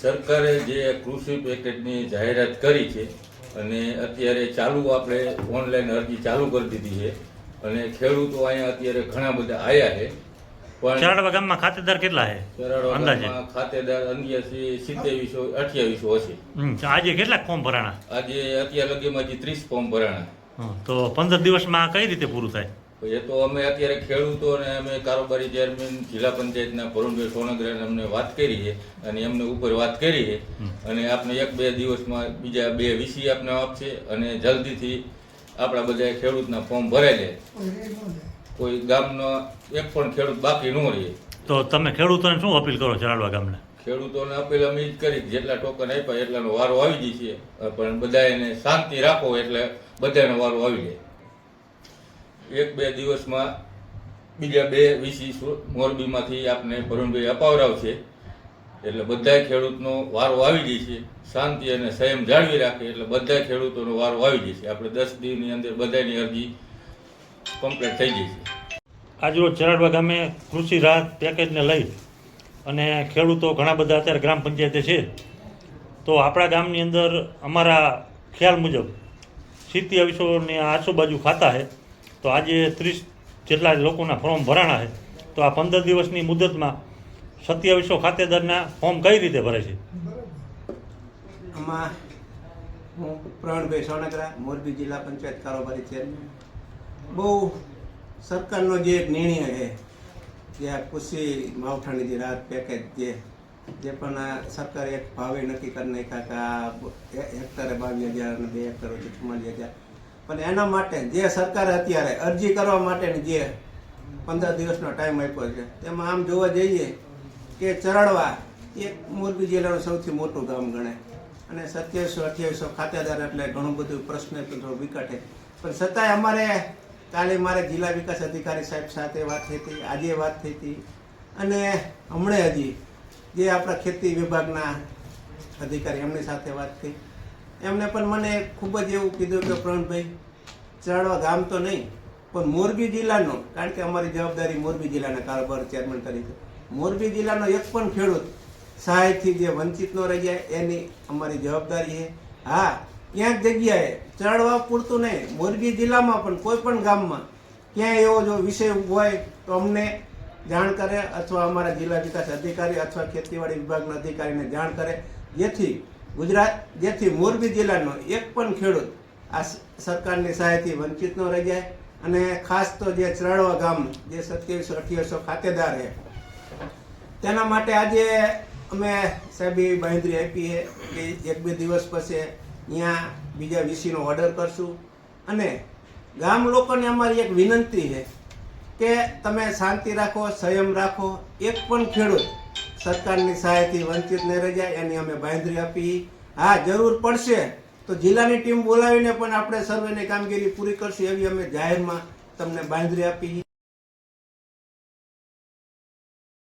સરકારે જે કૃષિ પેકેટની જાહેરાત કરી છે અને અત્યારે ચાલુ આપણે ઓનલાઈન અરજી ચાલુ કરી દીધી છે અને ખેડૂતો અહીંયા અત્યારે ઘણા બધા આવ્યા છે. પણ ચરાડવા ગામમાં ખાતેદાર કેટલા છે? અંદાજે? ખાતેદાર અંગ્યાસી સિત્તેવીસો અઠ્યાવીસો હશે. આજે કેટલાક ફોર્મ ભરાણા? આજે અત્યાર લગીમાં હજી ત્રીસ ફોર્મ ભરાણા. તો પંદર દિવસમાં કઈ રીતે પૂરું થાય? એ તો અમે અત્યારે ખેડૂતો અને અમે કારોબારી ચેરમેન જિલ્લા પંચાયતના ભરુણભાઈ સોનગરાને અમને વાત કરી છે અને એમને ઉપર વાત કરી છે. અને આપને એક બે દિવસમાં બીજા બે વીસી આપને આપશે અને જલ્દીથી આપણા બધા ખેડૂતના ફોર્મ ભરાઈ લે કોઈ ગામનો એક પણ ખેડૂત બાકી ન રહે. તો તમે ખેડૂતોને શું અપીલ કરો ચરાડવા ગામને? ખેડૂતોને અપીલ અમે જ કરી જેટલા ટોકન આપ્યા એટલાનો વારો આવી જશે. પણ બધા એને શાંતિ રાખો એટલે બધાનો વારો આવી જાય. એક બે દિવસમાં બીજા બે વીસી મોરબીમાંથી આપને ભરુણભાઈ અપાવરાવશે એટલે બધા ખેડૂતનો વારો આવી જશે શાંતિ અને સંયમ જાળવી રાખે એટલે બધા ખેડૂતોનો વારો આવી જશે આપણે દસ દિવસની અંદર બધાની અરજી કમ્પ્લીટ થઈ જશે આજરોજ ચરાડવા ગામે કૃષિ રાહત પેકેજને લઈ અને ખેડૂતો ઘણા બધા અત્યારે ગ્રામ પંચાયતે છે. તો આપણા ગામની અંદર અમારા ખ્યાલ મુજબ સિત્યાવીસોની આજુબાજુ ખાતા છે. તો આજે ત્રીસ જેટલા લોકોના ફોર્મ ભરાણા છે. તો આ પંદર દિવસની મુદતમાં સત્યાવીસો ખાતેદારના ફોર્મ કઈ રીતે ભરે છે? આમાં હું પ્રવીણભાઈ સોનગરા મોરબી જિલ્લા પંચાયત કારોબારી ચેરમેન બહુ સરકારનો જે એક નિર્ણય છે, જે આ કૃષિ માવઠાની જે રાહત પેકેજ જે જે પણ આ સરકારે એક ભાવે નક્કી કરી નાખ્યા કે આ હેક્ટરે બાવીસ હજાર અને બે હેક્ટર ચુમ્માલીસ હજાર પણ એના માટે જે સરકારે અત્યારે અરજી કરવા માટેની જે પંદર દિવસનો ટાઈમ આપ્યો છે, તેમાં આમ જોવા જઈએ કે ચરડવા એ મોરબી જિલ્લાનું સૌથી મોટું ગામ ગણાય. અને સત્યાવીસો અઠ્યાવીસો ખાતેદાર એટલે ઘણું બધું પ્રશ્ન વિકટે. પણ છતાંય અમારે કાલે મારે જિલ્લા વિકાસ અધિકારી સાહેબ સાથે વાત થઈ હતી, આજે વાત થઈ હતી. અને હમણે હજી જે આપણા ખેતી વિભાગના અધિકારી એમની સાથે વાત થઈ. એમને પણ મને ખૂબ જ એવું કીધું કે, પ્રવીણભાઈ ચરાડવા ગામ તો નહીં, પણ મોરબી જિલ્લાનો, કારણ કે અમારી જવાબદારી મોરબી જિલ્લાના કારોબાર ચેરમેન તરીકે, મોરબી જિલ્લાનો એક પણ ખેડૂત સહાયથી જે વંચિત ન રહી જાય, એની અમારી જવાબદારી છે. હા ક્યાંક જગ્યાએ ચરાડવા પૂરતું નહીં, મોરબી જિલ્લામાં પણ કોઈ પણ ગામમાં ક્યાંય એવો જો વિષય હોય, તો અમને જાણ કરે, અથવા અમારા જિલ્લા વિકાસ અધિકારી અથવા ખેતીવાડી વિભાગના અધિકારીને જાણ કરે, જેથી ગુજરાત જેથી મોરબી જિલ્લાનો એક પણ ખેડૂત આ સરકારની સહાયથી વંચિત ન રહી જાય અને ખાસ તો જે ચરાડવા ગામ જે સત્યાવીસો અઠ્યાવીસો ખાતેદાર છે, તેના માટે આજે અમે સાહેબી બાંધરી આપીએ આપી કે એક બે દિવસ પછી અહીંયા બીજા વીસીનો ઓર્ડર કરશું. અને ગામ લોકોને અમારી એક વિનંતી છે કે તમે શાંતિ રાખો, સંયમ રાખો. એક પણ ખેડૂત સરકારની સહાયથી વંચિત ન રહી જાય એની અમે બાંધરી આપી. હા, જરૂર પડશે તો જિલ્લાની ટીમ બોલાવીને પણ આપણે સર્વેની કામગીરી પૂરી કરશું એવી અમે જાહેરમાં તમને બાંધરી આપી.